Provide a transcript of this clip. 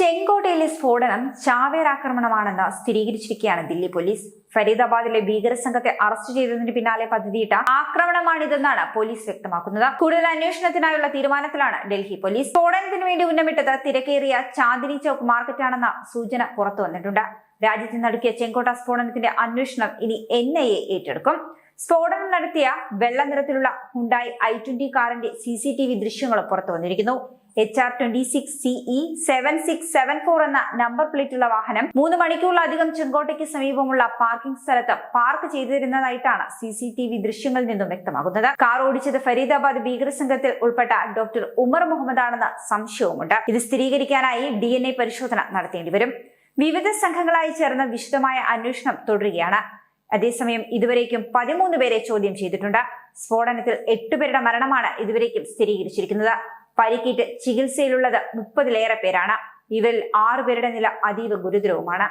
ചെങ്കോട്ടയിലെ സ്ഫോടനം ചാവേർ ആക്രമണമാണെന്ന് സ്ഥിരീകരിച്ചിരിക്കുകയാണ് ദില്ലി പോലീസ്. ഫരീദാബാദിലെ ഭീകര സംഘത്തെ അറസ്റ്റ് ചെയ്തതിന് പിന്നാലെ പദ്ധതിയിട്ട ആക്രമണമാണിതെന്നാണ് പോലീസ് വ്യക്തമാക്കുന്നത്. കൂടുതൽ അന്വേഷണത്തിനായുള്ള തീരുമാനത്തിലാണ് ഡൽഹി പോലീസ്. സ്ഫോടനത്തിന് വേണ്ടി ഉന്നമിട്ടത് തിരക്കേറിയ ചാന്ദിനി ചൌക്ക് മാർക്കറ്റാണെന്ന സൂചന പുറത്തു വന്നിട്ടുണ്ട്. രാജ്യത്ത് നടക്കിയ ചെങ്കോട്ട സ്ഫോടനത്തിന്റെ അന്വേഷണം ഇനി എൻ ഐ എ ഏറ്റെടുക്കും. സ്ഫോടനം നടത്തിയ വെള്ള നിറത്തിലുള്ള ഹുണ്ടായി ഐ ട്വന്റി കാറിന്റെ സി സി ടി വി ദൃശ്യങ്ങളും പുറത്തു വന്നിരിക്കുന്നു. H R twenty six C E seven six seven four എന്ന നമ്പർ പ്ലേറ്റുള്ള വാഹനം മൂന്ന് മണിക്കൂറിലധികം ചെങ്കോട്ടയ്ക്ക് സമീപമുള്ള പാർക്കിംഗ് സ്ഥലത്ത് പാർക്ക് ചെയ്തിരുന്നതായിട്ടാണ് സി സി ടി വി ദൃശ്യങ്ങളിൽ നിന്നും വ്യക്തമാകുന്നത്. കാർ ഓടിച്ചത് ഫരീദാബാദ് ഭീകര സംഘത്തിൽ ഉൾപ്പെട്ട ഡോക്ടർ ഉമർ മുഹമ്മദ് ആണെന്ന സംശയവുമുണ്ട്. ഇത് സ്ഥിരീകരിക്കാനായി ഡി എൻ എ പരിശോധന നടത്തേണ്ടി വരും. വിവിധ സംഘങ്ങളായി ചേർന്ന് വിശദമായ അന്വേഷണം തുടരുകയാണ്. അതേസമയം ഇതുവരേക്കും പതിമൂന്ന് പേരെ ചോദ്യം ചെയ്തിട്ടുണ്ട്. സ്ഫോടനത്തിൽ എട്ടുപേരുടെ മരണമാണ് ഇതുവരേക്കും സ്ഥിരീകരിച്ചിരിക്കുന്നത്. പരിക്കേറ്റ് ചികിത്സയിലുള്ളത് മുപ്പതിലേറെ പേരാണ്. ഇവരിൽ ആറുപേരുടെ നില അതീവ ഗുരുതരവുമാണ്.